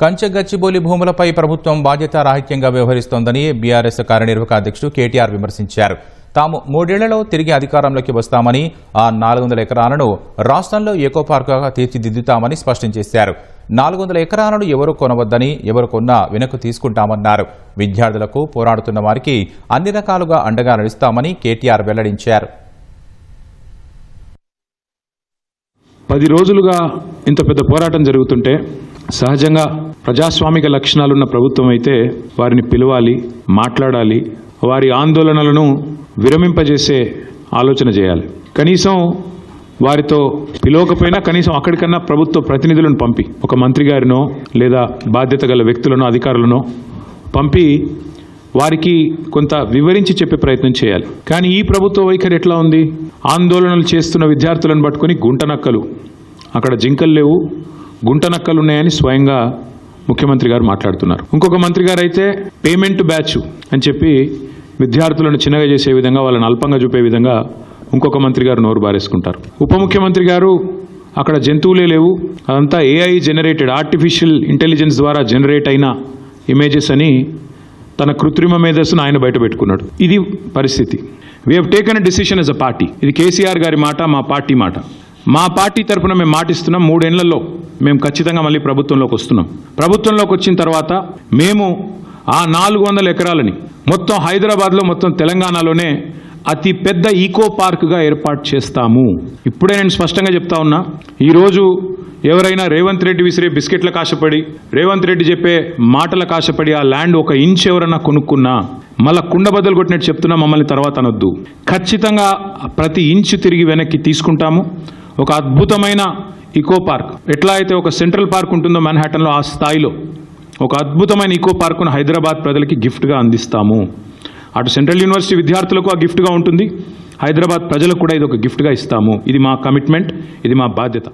కంచె గచ్చిబోలి భూములపై ప్రభుత్వం బాధ్యతారాహిత్యంగా వ్యవహరిస్తోందని బీఆర్ఎస్ కార్యనిర్వాహక అధ్యక్షుడు కేటీఆర్ విమర్శించారు. తాము మూడేళ్ళలో తిరిగి అధికారంలోకి వస్తామని ఆ నాలుగు వందల ఎకరాలను రాష్ట్రంలో ఎకో పార్కుగా తీర్చిదిద్దుతామని స్పష్టం చేశారు. నాలుగు వందల ఎకరాలను ఎవరు కొనవద్దని ఎవరు కొన్నా వెనక్కు తీసుకుంటామన్నారు. విద్యార్థులకు పోరాడుతున్న వారికి అన్ని రకాలుగా అండగా నడుస్తామని కేటీఆర్ వెల్లడించారు. పది రోజులుగా ఇంత పెద్ద పోరాటం జరుగుతుంటే సహజంగా ప్రజాస్వామిక లక్షణాలున్న ప్రభుత్వం అయితే వారిని పిలవాలి మాట్లాడాలి వారి ఆందోళనలను విరమింపజేసే ఆలోచన చేయాలి. కనీసం వారితో పిలవకపోయినా కనీసం అక్కడికన్నా ప్రభుత్వ ప్రతినిధులను పంపి ఒక మంత్రి గారినో లేదా బాధ్యత గల వ్యక్తులను అధికారులను పంపి వారికి కొంత వివరించి చెప్పే ప్రయత్నం చేయాలి. కానీ ఈ ప్రభుత్వ వైఖరి ఎట్లా ఉంది? ఆందోళనలు చేస్తున్న విద్యార్థులను పట్టుకొని గుంటనక్కలు. అక్కడ జింకలు లేవు గుంటనక్కలు ఉన్నాయని స్వయంగా ముఖ్యమంత్రి గారు మాట్లాడుతున్నారు. ఇంకొక మంత్రి గారు అయితే పేమెంట్ బ్యాచ్ అని చెప్పి విద్యార్థులను చిన్నగా చేసే విధంగా వాళ్ళని అల్పంగా చూపే విధంగా ఇంకొక మంత్రి గారు నోరు బారేసుకుంటారు. ఉప ముఖ్యమంత్రి గారు అక్కడ జంతువులే లేవు. అదంతా ఏఐ జనరేటెడ్ ఆర్టిఫిషియల్ ఇంటెలిజెన్స్ ద్వారా జనరేట్ అయిన ఇమేజెస్ అని తన కృత్రిమ మేధస్సును ఆయన బయట పెట్టుకున్నాడు. ఇది పరిస్థితి. We have taken a decision as a party ఇది కేసీఆర్ గారి మాట మా పార్టీ మాట. మా పార్టీ తరఫున మేము మాటిస్తున్నాం మూడేళ్ళలో మేము ఖచ్చితంగా మళ్ళీ ప్రభుత్వంలోకి వస్తున్నాం. ప్రభుత్వంలోకి వచ్చిన తర్వాత మేము ఆ నాలుగు వందల ఎకరాలని మొత్తం హైదరాబాద్లో మొత్తం తెలంగాణలోనే అతి పెద్ద ఈకో పార్క్గా ఏర్పాటు చేస్తాము. ఇప్పుడే నేను స్పష్టంగా చెప్తా ఉన్నా ఈరోజు ఎవరైనా రేవంత్ రెడ్డి విసిరే బిస్కెట్ల కాశపడి రేవంత్ రెడ్డి చెప్పే మాటల కాశపడి ఆ ల్యాండ్ ఒక ఇంచ్ ఎవరన్నా కొనుక్కున్నా మళ్ళా కుండ బద్దలు కొట్టినట్టు చెప్తున్నా మమ్మల్ని తర్వాత అనొద్దు. ఖచ్చితంగా ప్రతి ఇంచు తిరిగి వెనక్కి తీసుకుంటాము. ఒక అద్భుతమైన ఇకో పార్క్ ఎట్లా అయితే ఒక సెంట్రల్ పార్క్ ఉంటుందో మెన్హాటన్లో ఆ స్థాయిలో ఒక అద్భుతమైన ఈకో పార్కును హైదరాబాద్ ప్రజలకి గిఫ్ట్గా అందిస్తాము. అటు సెంట్రల్ యూనివర్సిటీ విద్యార్థులకు ఆ గిఫ్ట్గా ఉంటుంది హైదరాబాద్ ప్రజలకు కూడా ఇది ఒక గిఫ్ట్గా ఇస్తాము. ఇది మా కమిట్మెంట్ ఇది మా బాధ్యత.